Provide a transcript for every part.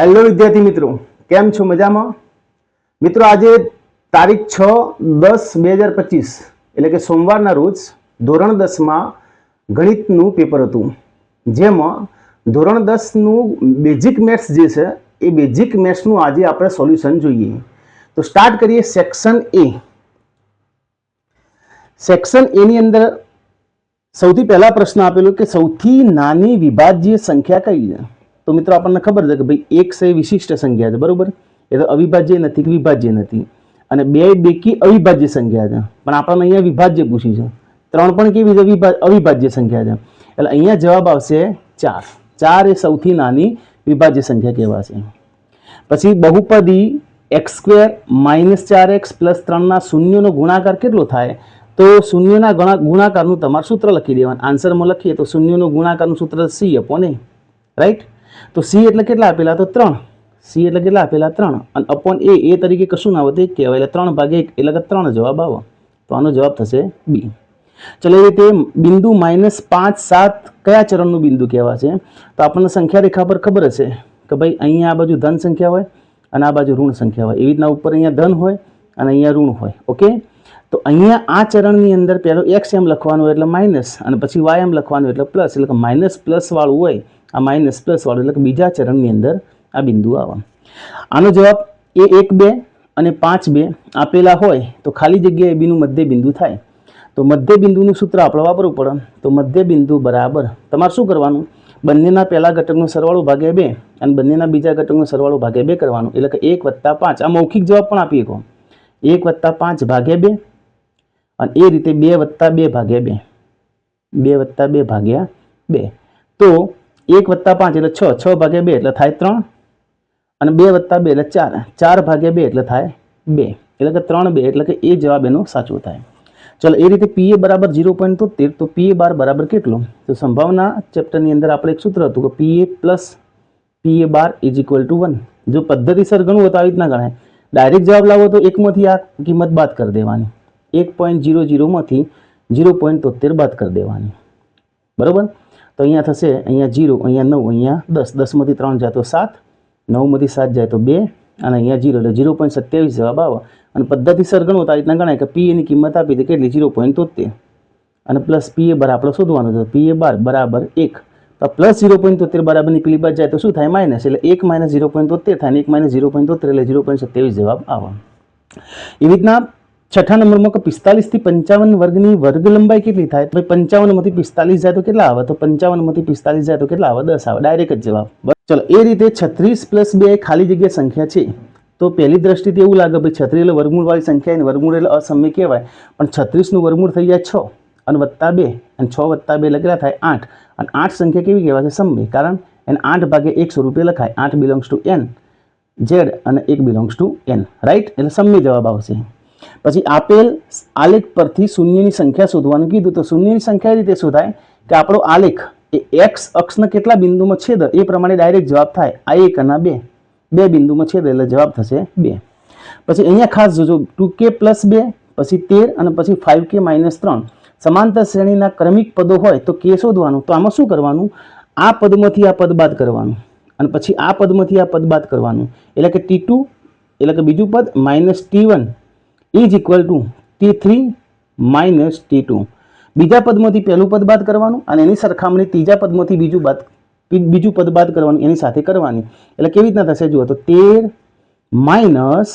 Hello વિદ્યાર્થી મિત્રો, કેમ છો મજામાં? મિત્રો આજે તારીખ છ દસ બે હજાર પચીસ, એટલે કે સોમવારના રોજ ધોરણ દસમાં ગણિતનું પેપર હતું. જેમાં ધોરણ દસનું બેઝિક મેથ્સ જે છે, એ બેઝિક મેથ્સનું આજે આપણે સોલ્યુશન જોઈએ. તો સ્ટાર્ટ કરીએ સેક્શન એ સેક્શન એની અંદર સૌથી પહેલા પ્રશ્ન આપેલો કે સૌથી નાની વિભાજ્ય સંખ્યા કઈ છે? તો મિત્રો આપણને ખબર છે કે ભાઈ એક એ વિશિષ્ટ સંખ્યા છે, બરોબર? એ તો અવિભાજ્ય નથી કે વિભાજ્ય નથી. અને બે બેકી અવિભાજ્ય સંખ્યા છે. પણ આપણને અહીંયા વિભાજ્ય પૂછી છે. ત્રણ પણ કેવી છે? અવિભાજ્ય સંખ્યા છે. એટલે અહીંયા જવાબ આવશે ચાર. ચાર એ સૌથી નાની વિભાજ્ય સંખ્યા કહેવાશે. પછી બહુપદી એક્સ સ્ક્વેર માઇનસ ચાર એક્સ પ્લસ ત્રણના શૂન્યનો ગુણાકાર કેટલો થાય? તો શૂન્યના ગુણા, ગુણાકારનું તમારે સૂત્ર લખી દેવાનું. આન્સરમાં લખીએ તો શૂન્યનો ગુણાકારનું સૂત્ર સી અપોન રાઈટ? તો સી એટલે કેટલા આપેલા? તો ત્રણ. સી એટલે કેટલા આપેલા? ત્રણ. અને અપોન એ એ તરીકે કશું ના તે કહેવાય એટલે ત્રણ ભાગે એક, એટલે કે ત્રણ જવાબ આવો. તો આનો જવાબ થશે બી ચલો એ રીતે બિંદુ માઇનસ પાંચ, સાત કયા ચરણનું બિંદુ કહેવાશે? તો આપણને સંખ્યા રેખા પર ખબર હશે કે ભાઈ અહીંયા આ બાજુ ધન સંખ્યા હોય અને આ બાજુ ઋણ સંખ્યા હોય. એવી રીતના ઉપર અહીંયા ધન હોય અને અહીંયા ઋણ હોય. ઓકે? તો અહીંયા આ ચરણની અંદર પહેલો એક્સ એમ લખવાનું એટલે માઇનસ અને પછી વાય એમ લખવાનું એટલે પ્લસ. એટલે કે માઇનસ પ્લસ વાળું હોય આ માઇનસ પ્લસ વાળું, એટલે કે બીજા ચરણની અંદર આ બિંદુ આવે આનો જવાબ એ એક બે અને પાંચ બે આપેલા હોય તો ખાલી જગ્યાએ બીનું મધ્ય બિંદુ થાય. તો મધ્ય બિંદુનું સૂત્ર આપણે વાપરવું પડે. તો મધ્ય બિંદુ બરાબર. તમારે શું કરવાનું? બંનેના પહેલા ઘટકનો સરવાળો ભાગ્યા બે અને બંનેના બીજા ઘટકનો સરવાળો ભાગ્યા બે કરવાનું. એટલે કે એક વત્તા પાંચ. આ મૌખિક જવાબ પણ આપી શકો એક વત્તા પાંચ ભાગ્યા બે અને એ રીતે બે વત્તા બે ભાગ્યા બે. બે વત્તા બે ભાગ્યા બે. તો એક વત્તા પાંચ એટલે છ છ ભાગ્યા બે એટલે થાય ત્રણ અને બે વત્તા બે એટલે ચાર ચાર ભાગ્યા બે એટલે થાય બે. એટલે કે ત્રણ બે, એટલે કે એ જવાબ એનો સાચો થાય. ચલો, એ રીતે પીએ બરાબર ઝીરો પોઈન્ટ તોતેર, તો પીએ બાર બરાબર કેટલો? તો સંભાવના ચેપ્ટરની અંદર આપણે એક સૂત્ર હતું કે PA plus PA bar is equal to one જો પદ્ધતિસર ગણવું હોય તો આવી રીતના ગણાય. ડાયરેક્ટ જવાબ લાવો તો એકમાંથી આ કિંમત બાદ કરી દેવાની. એક પોઈન્ટ ઝીરો ઝીરોમાંથી ઝીરો પોઈન્ટ તોતેર બાદ કરી દેવાની. બરાબર? તો અહીંયા થશે, અહીંયા જીરો, અહીંયા નવ, અહીંયા દસ. દસમાંથી ત્રણ જાય તો સાત, નવમાંથી સાત જાય તો બે, અને અહીંયા જીરો. એટલે ઝીરો પોઈન્ટ સત્યાવીસ જવાબ આવે. અને પદ્ધતિસર ગણો તો આ રીતના ગણાય કે પી એની કિંમત આપી હતી કેટલી? ઝીરો પોઈન્ટ તોતેર અને પ્લસ પી એ બાર આપણે શોધવાનું છે. પી એ બાર, બરાબર એક. તો પ્લસ ઝીરો પોઈન્ટ તોતેર બરાબરની પેલી બાદ જાય તો શું થાય? માઇનસ. એટલે એક માઇનસ ઝીરો પોઈન્ટ તોતેર થાય અને એક માઇનસ ઝીરો પોઈન્ટ તોતેર એટલે ઝીરો પોઈન્ટ સત્યાવીસ જવાબ આવે. એવી રીતના છઠ્ઠા નંબરમાં કે પિસ્તાલીસથી પંચાવન વર્ગની વર્ગ લંબાઈ કેટલી થાય? ભાઈ પંચાવનમાંથી પિસ્તાલીસ જાય તો કેટલા આવે? તો પંચાવનમાંથી પિસ્તાલીસ જાય તો કેટલા આવે? દસ આવે. ડાયરેક્ટ જ જવાબ. ચલો, એ રીતે છત્રીસ પ્લસ બે ખાલી જગ્યા સંખ્યા છે. તો પહેલી દ્રષ્ટિથી એવું લાગે ભાઈ છત્રીસ એટલે વર્ગમૂળવાળી સંખ્યા અને વર્ગમૂળ એટલે અસમ્ય કહેવાય. પણ છત્રીસનું વર્ગમૂળ થઈ જાય છ અને વત્તા બે અને છ વત્તા બે એટલે થાય આઠ. અને આઠ સંખ્યા કેવી કહેવાય છે? સમય કારણ એને આઠ ભાગે એક સ્વરૂપે લખાય. આઠ બિલોંગ્સ ટુ એન ઝેડ અને એક બિલોંગ્સ ટુ એન રાઈટ એટલે સમ્ય જવાબ આવશે. પછી આપેલ આલેખ પરથી શૂન્યની સંખ્યા શોધવાનું કીધું. તો શૂન્યની સંખ્યા રીતે શોધાય કે આપણો આલેખ એ એક્સ અક્ષના કેટલા બિંદુમાં છેદ એ પ્રમાણે ડાયરેક્ટ જવાબ થાય. આ એક અને બે. બે બિંદુમાં છેદ એટલે જવાબ થશે બે. પછી અહીંયા ખાસ જોજો, ટુ કે પ્લસ બે, પછી તેર અને પછી ફાઇવ કે માઇનસ ત્રણ. સમાંતર શ્રેણીના ક્રમિક પદો હોય તો કે શોધવાનું? તો આમાં શું કરવાનું? આ પદમાંથી આ પદ બાદ કરવાનું. અને પછી આ પદમાંથી આ પદ બાદ કરવાનું. એટલે કે ટી ટુ, એટલે કે બીજું પદ minus T one. Is equal to T three minus T two બીજા પદમાંથી પહેલું પદ બાદ કરવાનું અને એની સરખામણી ત્રીજા પદમાંથી બીજું બાદ બીજું પદ બાદ કરવાનું, એની સાથે કરવાની. એટલે કેવી રીતના થશે? જુઓ તો તેર માઇનસ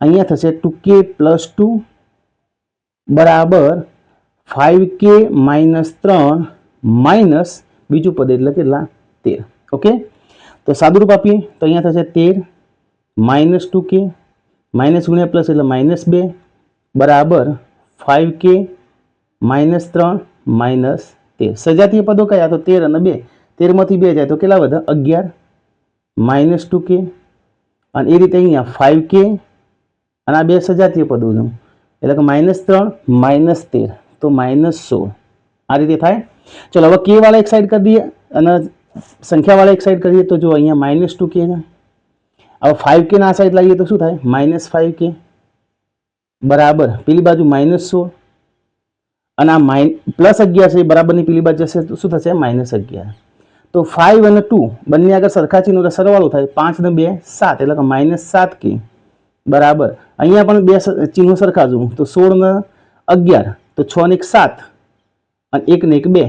અહીંયા થશે ટુ કે પ્લસ ટુ બરાબર ફાઇવ કે માઇનસ ત્રણ માઇનસ બીજું પદ એટલે કેટલા? તેર. ઓકે? તો સાદુરૂપ આપીએ. તો અહીંયા થશે તેર માઇનસ ટુ કે માઇનસ ગુણ્યા પ્લસ એટલે માઇનસ બે બરાબર ફાઇવ કે માઇનસ ત્રણ માઇનસ તેર. સજાતીય પદો કયા? તો તેર અને બે. તેરમાંથી બે જાય તો કેટલા બધા અગિયાર. માઇનસ ટુ કે. અને એ રીતે અહીંયા ફાઇવ કે અને આ બે સજાતીય પદો છે. એટલે કે માઇનસ ત્રણ, માઇનસ તેર. તો માઇનસ સોળ. આ રીતે થાય. ચલો, હવે કે વાળા એક સાઈડ કરી દઈએ અને સંખ્યાવાળા એક સાઈડ કરીએ તો જો અહીંયા માઇનસ ટુ કે હવે ફાઇવ કે ના સાઈડ લાવીએ તો શું થાય? માઇનસ ફાઇવ કે બરાબર. પેલી બાજુ માઇનસ સોળ અને આ માઇન પ્લસ અગિયાર છે બરાબરની પેલી બાજુ જશે તો શું થશે? માઇનસ અગિયાર. તો ફાઇવ અને ટુ બંને આગળ સરખા ચિહ્નો એટલે સરવાળો થાય. પાંચ ને બે, સાત. એટલે કે માઇનસ સાત કે બરાબર. અહીંયા પણ બે ચિહ્નો સરખા જોઉં. તો સોળ ને અગિયાર. તો છ ને એક સાત. અને એક ને એક બે.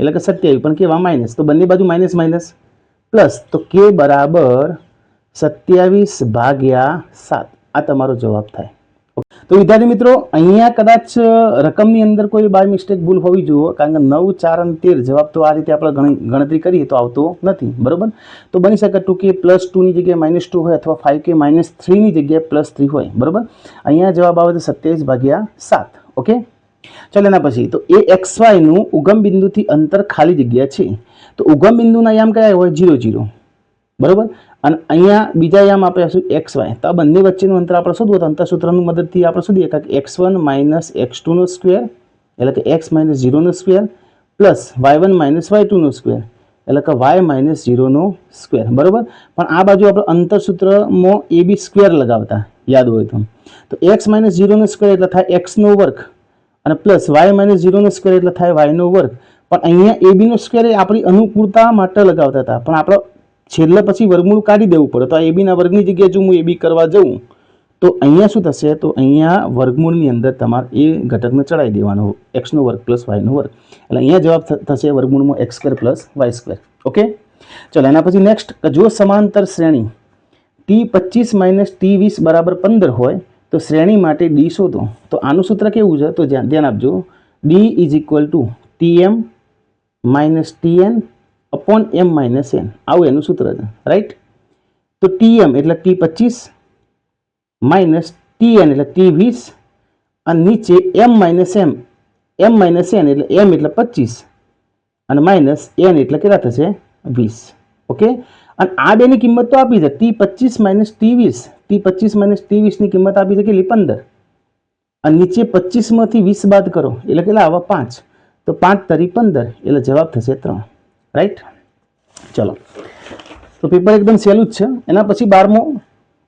એટલે કે સત્યાવીસ. પણ કેવા માઇનસ તો બંને બાજુ માઇનસ માઇનસ પ્લસ તો કે બરાબર સત્યાવીસ ભાગ્યા સાત. આ તમારો જવાબ થાય. તો વિદ્યાર્થી મિત્રો, અહીંયા કદાચ રકમની અંદર કોઈ બાય મિસ્ટેક ભૂલ હોવી જોઈએ, કારણ કે નવ, ચાર અને તેર જવાબ તો આ રીતે આપણે ગણતરી કરીએ તો આવતો નથી. બરાબર? તો બની શકે ટુ કે પ્લસ ટુની જગ્યાએ માઇનસ ટુ હોય અથવા ફાઇવ કે માઇનસ થ્રીની જગ્યાએ પ્લસ થ્રી હોય. બરાબર? અહીંયા જવાબ આવે તો સત્યાવીસ ભાગ્યા સાત. ઓકે? ચાલો એના પછી, તો એ એક્સ વાયનું ઉગમ બિંદુથી અંતર ખાલી જગ્યા છે. તો ઉગમ બિંદુના યામ કયા હોય? Zero zero. બરોબર? અને અહીંયા બીજા યામ આપણે શું? X y. તો આ બંને વચ્ચેનું અંતર આપણે શોધવું તો અંતરસૂત્રની મદદથી આપણે શોધીએ કે એક્સ વન માઇનસ એક્સ ટુનો સ્ક્વેર, એટલે કે x minus ઝીરોનો square, plus y one minus y ટુનો square, એટલે કે વાય માઇનસ ઝીરોનો સ્ક્વેર. બરાબર? પણ આ બાજુ આપણે અંતરસૂત્રમાં એ બી સ્ક્વેર લગાવતા. યાદ હોય તો. તો એક્સ માઇનસ ઝીરોનો સ્ક્વેર એટલે થાય એક્સનો વર્ગ, અને પ્લસ વાય માઇનસ ઝીરોનો સ્ક્વેર એટલે થાય વાયનો વર્ગ. પણ અહીંયા એ બીનો સ્ક્વેર એ આપણી અનુકૂળતા માટે લગાવતા હતા. પણ આપણે છેલ્લે પછી વર્ગમૂળ કાઢી દેવું પડે. તો આ એ બીના વર્ગની જગ્યાએ જો હું એ બી કરવા જઉં, તો અહીંયા શું થશે? તો અહીંયા વર્ગમૂળની અંદર તમારે એ ઘટકને ચડાવી દેવાનો. એક્સનો વર્ગ પ્લસ વાયનો વર્ગ. એટલે અહીંયા જવાબ થશે વર્ગમૂળમાં x square plus y square. Okay? ચલો, એના પછી નેક્સ્ટ જો સમાંતર શ્રેણી ટી પચીસ માઇનસ ટી વીસ બરાબર પંદર હોય, તો શ્રેણી માટે ડી શોધો. તો આનું સૂત્ર કેવું છે? તો ધ્યાન આપજો. D is equal to T M minus T N upon M minus N આવું એનું સૂત્ર છે. રાઈટ તો ટી એમ એટલે ટી પચીસ માઇનસ ટી એન એટલે ટી વીસ, અને નીચે M minus M M minus N એટલે એમ એટલે પચીસ, અને માઇનસ એન એટલે કેટલા થશે? વીસ. ઓકે અને આ બેની કિંમત તો આપી છે. ટી પચીસ માઇનસ ટી વીસ. ટી પચીસ માઇનસ ટી વીસની કિંમત આપી છે કેટલી? પંદર. અને નીચે પચીસમાંથી વીસ બાદ કરો. એટલે કેટલા આવા? પાંચ. તો પાંચ તરી પંદર. એટલે જવાબ થશે ત્રણ. રાઈટ ચલો. તો પેપર એકદમ સહેલું જ છે. એના પછી બારમો,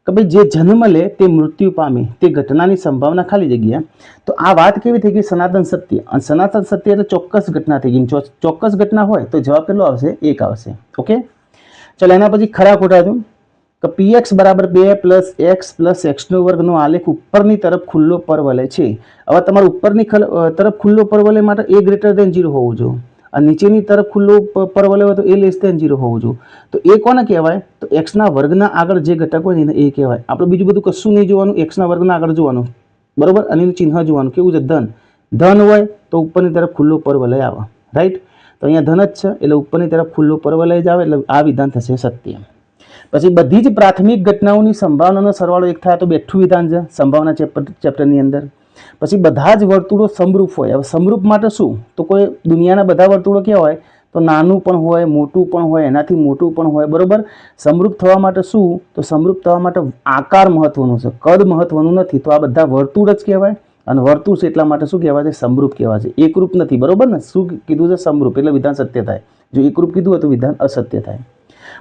કે ભાઈ જે જન્મ લે તે મૃત્યુ પામે, તે ઘટનાની સંભાવના ખાલી જગ્યા. તો આ વાત કેવી થઈ ગઈ? સનાતન સત્ય. અને સનાતન સત્ય એટલે ચોક્કસ ઘટના થઈ ગઈ. ચોક્કસ ઘટના હોય તો જવાબ કેટલો આવશે? એક આવશે. ઓકે ચલો, એના પછી ખરા ખોટા છું કે પીએક્સ બરાબર બે પ્લસ એક્સ પ્લસ એક્સનો વર્ગનો આલેખ ઉપરની તરફ ખુલ્લો પરવલે છે. હવે તમારે ઉપરની તરફ ખુલ્લો પરવલે માટે એ ગ્રેટર દેન ઝીરો હોવું જોઈએ. અને નીચેની તરફ ખુલ્લો પરવલય હોય તો એ લેસ દેન ઝીરો હોવું જોઈએ. તો એ કોને કહેવાય? તો એક્સના વર્ગના આગળ જે ઘટક હોય એને એ કહેવાય. આપણે બીજું બધું કશું નહીં જોવાનું એક્સના વર્ગના આગળ જોવાનું. બરાબર? અને ચિહ્ન જોવાનું. કેવું છે? ધન. ધન હોય તો ઉપરની તરફ ખુલ્લો પરવલય આવે. રાઈટ તો અહીંયા ધન જ છે, એટલે ઉપરની તરફ ખુલ્લો પરવલય જ આવે, એટલે આ વિધાન થશે સત્ય. પછી બધી જ પ્રાથમિક ઘટનાઓની સંભાવનાનો સરવાળો એક થાય તો બેઠું વિધાન છે. સંભાવના ચેપ્ટર ચેપ્ટરની અંદર. પછી બધા જ વર્તુળો સમરૂપ હોય. હવે સમરૂપ માટે શું? તો કોઈ દુનિયાના બધા વર્તુળો કેવા હોય તો નાનું પણ હોય, મોટું પણ હોય, એનાથી મોટું પણ હોય, બરાબર? સમરૂપ થવા માટે શું? તો સમરૂપ થવા માટે આકાર મહત્વનું છે. કદ મહત્વનું નથી, તો આ બધા વર્તુળ જ કહેવાય. અને વર્તુળ છે એટલા માટે શું કહેવાય છે? સમરૂપ કહેવાય છે. એકરૂપ નથી, બરાબર ને? શું કીધું છે? સમરૂપ, એટલે વિધાન સત્ય થાય. જો એકરૂપ કીધું હોય તો વિધાન અસત્ય થાય.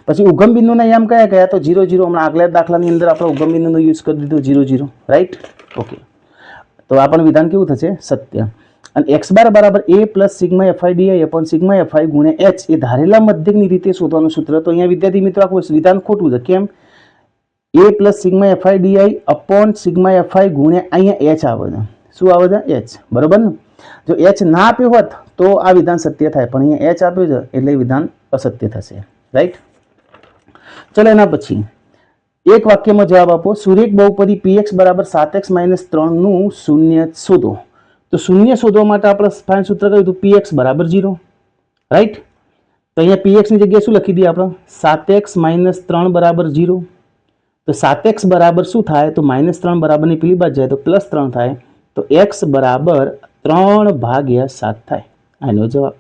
પછી ઉગમ બિંદુના યામ કયા કયા? તો જીરો જીરો. હમણાં આગલા દાખલાની અંદર આપણે ઉગમ બિંદુનો યુઝ કરી દીધો, જીરો જીરો. રાઈટ ઓકે તો આ પણ વિધાન કેવું થશે? સત્ય. અને એક્સ બાર બરાબર A plus sigma F I D I upon sigma F I ગુણ્યા એચ એ ધારેલા મધ્યકની રીતે શોધવાનું સૂત્ર. તો અહીંયા વિદ્યાર્થી મિત્રો, આખું વિધાન ખોટું છે. કેમ? A plus sigma F I D I upon sigma F I ગુણ્યા અહીંયા એચ આવે છે. શું આવે છે? એચ બરોબર ને? જો એચ ના આપ્યું હોત તો આ વિધાન સત્ય થાય, પણ અહીંયા એચ આપ્યું છે એટલે વિધાન અસત્ય થશે. રાઈટ ચલો એના પછી. એક વાક્યમાં જવાબ આપો. સુરેખ બહુપદી પીએક્સ બરાબર સાત એક્સ માઇનસ ત્રણનું શૂન્ય શોધો. તો શૂન્ય શોધવા માટે આપણે ફાઇન સૂત્ર કહ્યું હતું પીએક્સ બરાબર ઝીરો રાઈટ તો અહીંયા પીએક્સની જગ્યાએ શું લખી દઈએ આપણે? સાત એક્સ માઇનસ ત્રણ બરાબર ઝીરો તો સાત એક્સ બરાબર શું થાય? તો માઇનસ ત્રણ બરાબરની પેલી બાજુ જાય તો પ્લસ ત્રણ થાય. તો એક્સ બરાબર ત્રણ ભાગ્યા સાત થાય. આનો જવાબ.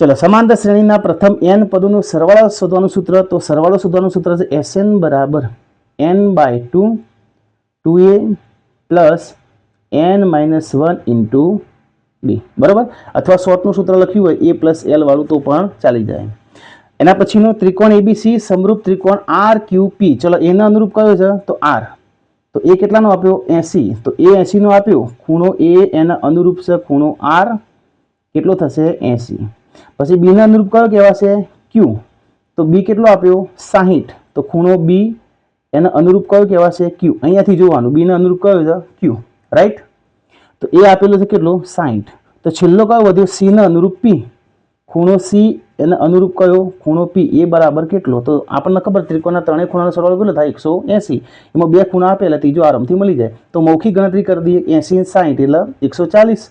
ચલો સમાંતર શ્રેણીના પ્રથમ એન પદોનું સરવાળો શોધવાનું સૂત્ર, તો સરવાળો શોધવાનું સૂત્ર છે એસ એન બરાબર N by two two A plus N minus one into B બરાબર? અથવા શોર્ટનું સૂત્ર લખ્યું હોય એ પ્લસ એલ વાળું, તો પણ ચાલી જાય. એના પછીનો ત્રિકોણ એબીસી સમરૂપ ત્રિકોણ આર ક્યુ પી ચલો એના અનુરૂપ કયો છે? તો આર તો એ કેટલાનો આપ્યો? એસી. તો એ એસીનો આપ્યો? ખૂણો એ એના અનુરૂપ છે, ખૂણો આર કેટલો થશે? એસી. પછી બીના અનુરૂપ કયો કહેવાશે? ક્યુ તો બી કેટલો આપ્યો? સાહીઠ. તો ખૂણો બી એના અનુરૂપ કયો કહેવાશે? ક્યુ અહીંયાથી જોવાનું. બીના અનુરૂપ કયો છે? ક્યુ રાઈટ તો એ આપેલો છે કેટલો? સાહીઠ. તો છેલ્લો કયો વધ્યો? સીના અનુરૂપ પી ખૂણો સી એને અનુરૂપ કયો? ખૂણો પી એ બરાબર કેટલો? તો આપણને ખબર ત્રિકોણના ત્રણેય ખૂણાનો સરવાળો કેટલો થાય? એકસો એંસી. એમાં બે ખૂણા આપેલા, ત્રીજો આરામથી મળી જાય. તો મૌખિક ગણતરી કરી દઈએ એંસી સાહીઠ એટલે એકસો ચાલીસ.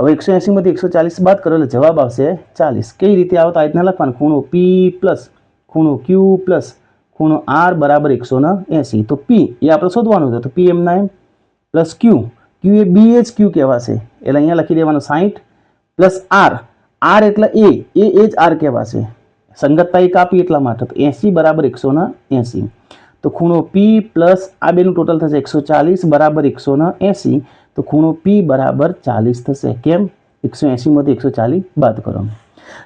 હવે એકસો એંસીમાંથી એકસો ચાલીસ બાદ કરો એટલે જવાબ આવશે ચાલીસ. કઈ રીતે આવતા આ રીતના લખવાનું? ખૂણો પી પ્લસ ખૂણો ક્યુ પ્લસ ખૂણો આર બરાબર એકસો એંસી. તો પી એ આપણે શોધવાનું છે. તો પી એમના એમ plus Q Q A B એ જ ક્યુ કહેવાશે. એટલે અહીંયા લખી દેવાનું સાહીઠ પ્લસ આર આર એટલે એ એ એ જ આર કહેવાશે. સંગતતા એક આપી એટલા માટે. તો એંસી બરાબર એકસો એંસી. તો ખૂણો પી પ્લસ આ બેનું ટોટલ થશે એકસો ચાલીસ બરાબર એકસો એંસી. તો ખૂણો પી બરાબર ચાલીસ થશે. કેમ? એકસો એંસીમાંથી એકસો ચાલીસ બાદ કરો.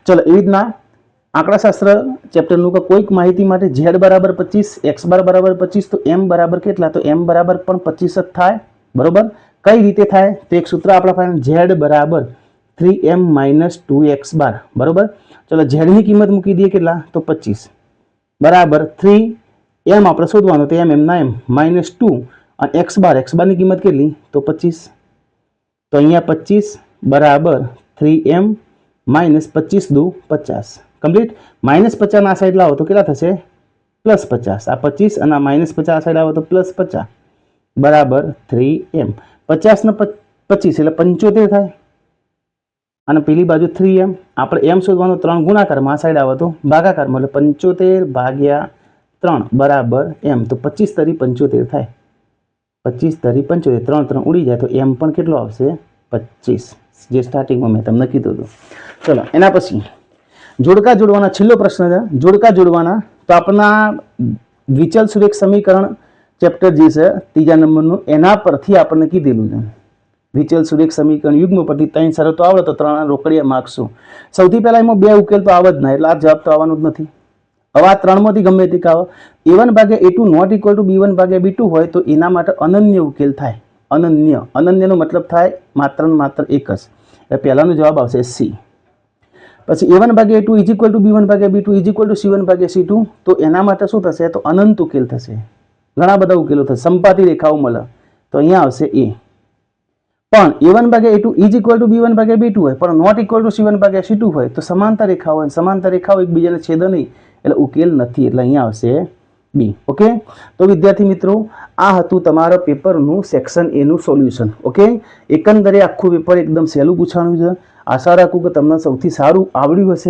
ચલો, એવી રીતના આંકડાશાસ્ત્ર ચેપ્ટરનું કોઈક માહિતી માટે ઝેડ બરાબર પચીસ એક્સ બાર બરાબર પચીસ, તો એમ બરાબર કેટલા? તો એમ બરાબર પણ પચીસ જ થાય. બરાબર? કઈ રીતે થાય? તો એક સૂત્ર આપણા પાસે ઝેડ બરાબર three M minus two X bar. બરાબર? ચલો ઝેડની કિંમત મૂકી દઈએ કેટલા? તો પચીસ. બરાબર થ્રી એમ આપણે શોધવાનું, તો એમ એમના એમ. માઇનસ ટુ અને એક્સ બાર, એક્સ બારની કિંમત કેટલી? તો પચીસ. તો અહીંયા પચીસ બરાબર થ્રી એમ માઇનસ પચીસ દુ પચાસ. કમ્પ્લીટ? માઇનસ પચાસના આ સાઈડ લાવો તો કેટલા થશે? પ્લસ પચાસ. આ પચીસ અને આ માઇનસ પચાસ આ સાઈડ આવો તો પ્લસ પચાસ. બરાબર થ્રી એમ. પચાસને પચીસ એટલે પંચોતેર થાય. અને પેલી બાજુ થ્રી એમ. આપણે એમ શોધવાનો ત્રણ ગુણાકારમાં આ સાઈડ આવે તો ભાગાકારમાં એટલે પંચોતેર ભાગ્યા ત્રણ. બરાબર એમ. તો પચીસ તરી પંચોતેર થાય. પચીસ તરી પંચોતેર, ત્રણ ત્રણ ઉડી જાય તો એમ પણ કેટલો આવશે? પચીસ. જે સ્ટાર્ટિંગમાં મેં તમને કીધું હતું. ચલો, એના પછી, જોડકા જોડવાના છેલ્લો પ્રશ્ન છે. જોડકા જોડવાના, તો આપણા દ્વિચલ સુરેખ સમીકરણ ચેપ્ટર જે છે, ત્રીજા નંબરનું, એના પરથી આપણને કીધેલું છે. વિચલ સુરેખ સમીકરણ યુગ્મ પરથી ત્રણ શરતો આવડે તો ત્રણ રોકડીયા માગશું. સૌથી પહેલાં એમાં બે ઉકેલ તો આવે જ ના, એટલે આ જવાબ તો આવવાનું જ નથી. હવે આ ત્રણમાંથી ગમે તે કાવો. એ વન ભાગ્યા A two not equal to B one ભાગ્યા બી ટુ હોય તો એના માટે અનન્ય ઉકેલ થાય. અનન્ય. અનન્યનો મતલબ થાય માત્ર માત્ર એક જ. એટલે પહેલાનો જવાબ આવશે સી પછી એ વન ભાગ્યા A two is equal to B one ભાગ્યા B two is equal to C one ભાગ્યા સી ટુ તો એના માટે શું થશે? તો અનંત ઉકેલ થશે. ઘણા બધા ઉકેલો થશે. સંપાતી રેખાઓ મળે. તો અહીંયા આવશે એ પણ એ વન ભાગ્યા A two is equal to B one ભાગ્યા બી ટુ હોય. પણ not equal to C one ભાગ્યા સી ટુ હોય. તો સમાંતર રેખાઓ હોય. સમાંતર રેખાઓ એકબીજાને છેદ નહીં. એટલે ઉકેલ નથી. એટલે અહીંયા આવશે બી ઓકે તો વિદ્યાર્થી મિત્રો, આ હતું તમારા પેપરનું સેક્શન એનું સોલ્યુશન ઓકે એકંદરે આખું પેપર એકદમ સહેલું પૂછાણું છે. આશા રાખું કે તમને સૌથી સારું આવડ્યું હશે.